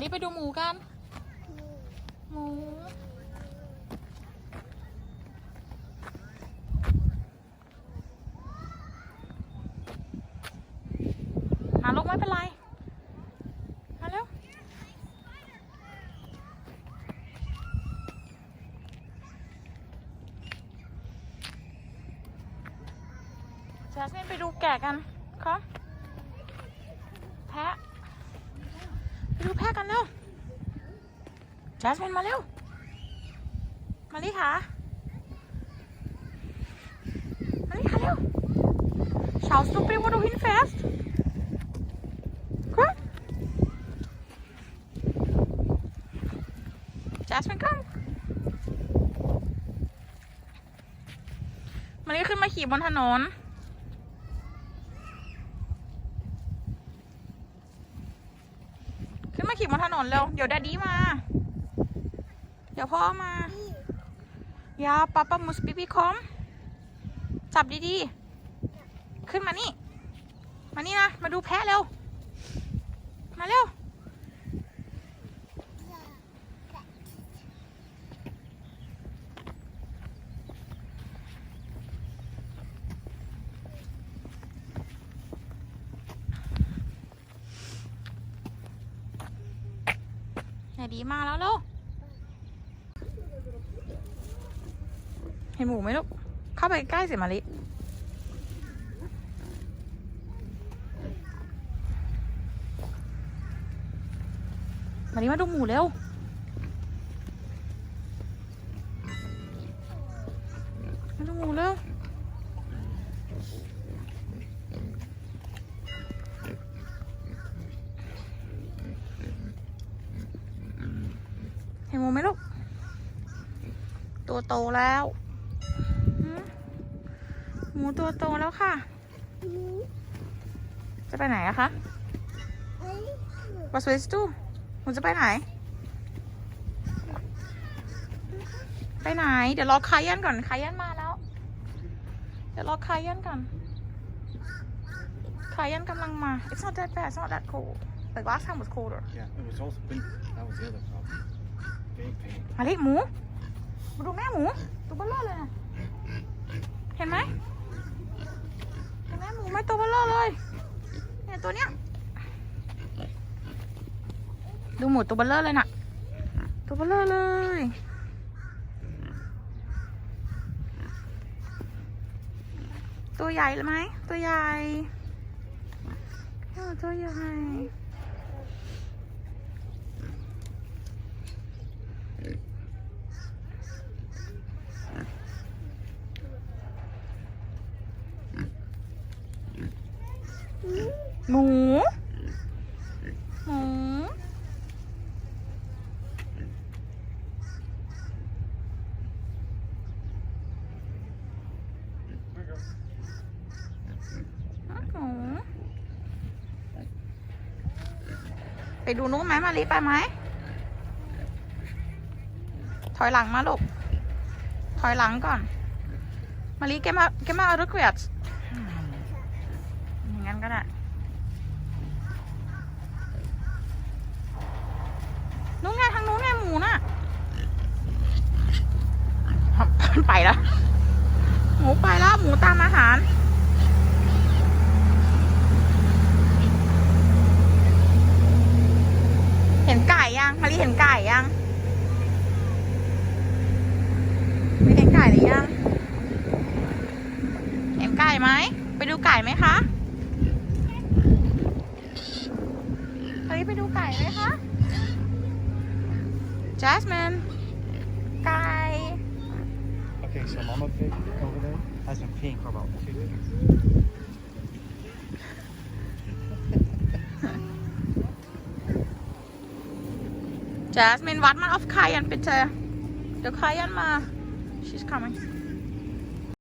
รีบไปดูหมูกัน หมูมาลูกไม่เป็นไรมาเร็วแจสมินไปดูแกะกันคะแพะ ไปดูแพะกันเร็วแจสมินมาเร็ว มาลิค่ะมาลิค่ะเร็ว Schaust du, wo du hinfährst? Komm. Jasmine, komm. มันนี่ขึ้นมาขี่บนถนน ขึ้นมาขี่ บนถนนเร็ว เดี๋ยวแดดดี้มา เดี๋ยวพ่อมา ยาปาป้ามุสปิปิคอม จับดีๆ ขึ้นมานี่ มานี่นะ มาดูแพะเร็ว มาเร็ว ไหนดีมาแล้วลูกเห็นหมูไหมลูก เข้าไปใกล้สิมาลิมาลิมาดูหมูเร็ว มาดูหมูเร็ว เห็นห มูไหมลูก ตัวโตแล้วหมหมูตัวโตแล้วค่ะ จะไปไหนอะคะ Was willst du หนูจะไปไหน ไปไหน เดี๋ยวรอคายันก่อนคายันมาแล้ว เดี๋ยวรอคายันก่อนคายันกำลังมา It's not that bad It's not that cold Like last time was colder Yeah, it was also pink. That was the other problem. Big pink. มาลิหมูมาดูแม่หมูตัวเบลเลอร์เลยนะเห็นไหมเห็นไหมหมูไหม่ตัวเบลเลอร์เลยเนี่ยตัวเนี้ยดูหมูตัวเบลเลอร์เลยน่ะ ตัวเบลเลอร์เลยตัวใหญ่เลยไหมตัวใหญ่ตัวใหญ่ หมู หมู ไปดูนู้นไหมมาลีไปไหม ถอยหลังมาลูก ถอยหลังก่อน มาลีแกมาแกมาเอารถเกวียดอย่างนั้นก็ได้ นู้นไงทางนู้นไงหมูน่ะ ไปแล้ว หมูไปแล้ว หมูตามอาหาร เห็นไก่ยังมารีเห็นไก่ยังมีเห็นไก่หรือยัง เห็นไก่ไหม ไปดูไก่ไหมคะมารีไปดูไก่ไหมคะ Jasmine the llama pig over there has been peeing for about two years. Jasmine, warte mal auf Kayan bitte. Der Kayan mal. She's coming.